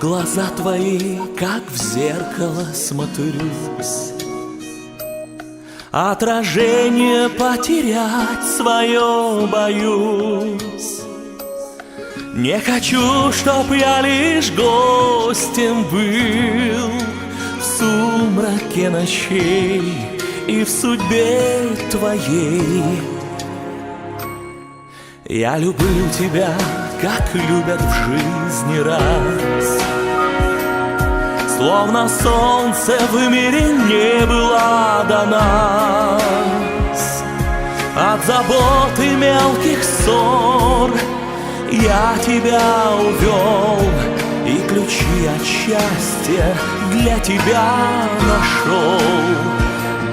глаза твои, как в зеркало смотрюсь. Отражение потерять свое боюсь. Не хочу, чтоб я лишь гостем был. В сумраке ночей и в судьбе твоей. Я люблю тебя, как любят в жизни раз. Словно солнце в мире не было до нас. От забот и мелких ссор Я тебя увел И ключи от счастья для тебя нашел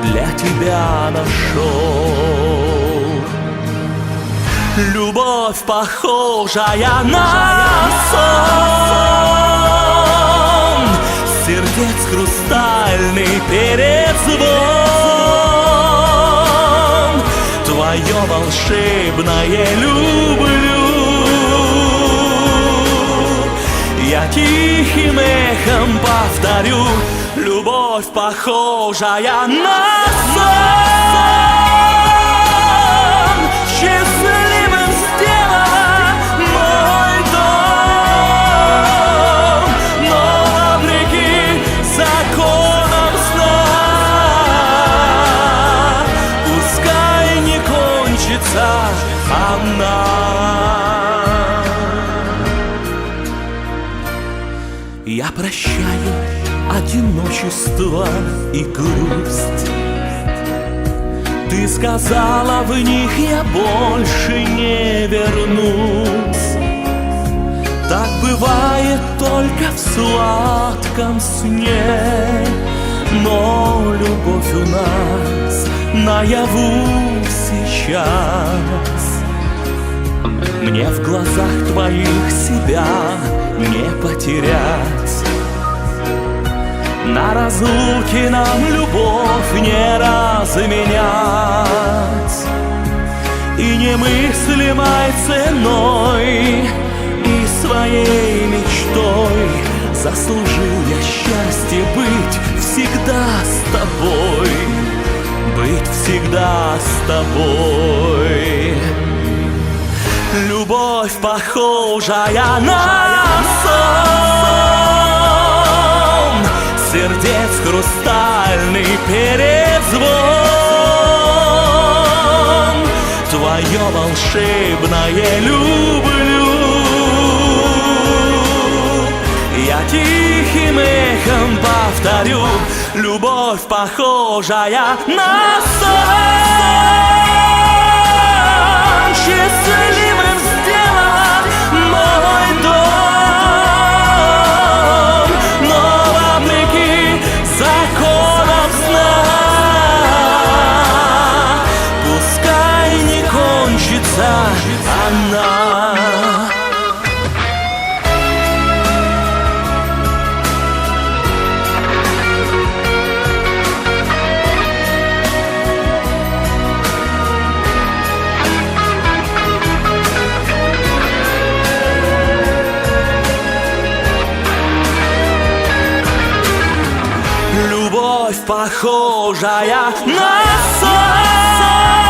Для тебя нашел Любовь похожая на сон. Сердец хрустальный перезвон. Твое волшебное люблю. Я тихим эхом повторю. Любовь похожая на сон кончится она Я прощаю одиночество и грусть. Ты сказала, в них я больше не вернусь. Так бывает только в сладком сне. Но любовь у нас наяву сейчас. Мне в глазах твоих себя не потерять. На разлуке нам любовь не разменять. И немыслимой ценой И своей мечтой Заслужил я счастье быть всегда с тобой всегда с тобой. Любовь похожая на сон. Сердец хрустальный перезвон. Твое волшебное люблю. Я тихим эхом повторю Любовь похожая на сон похожая на сон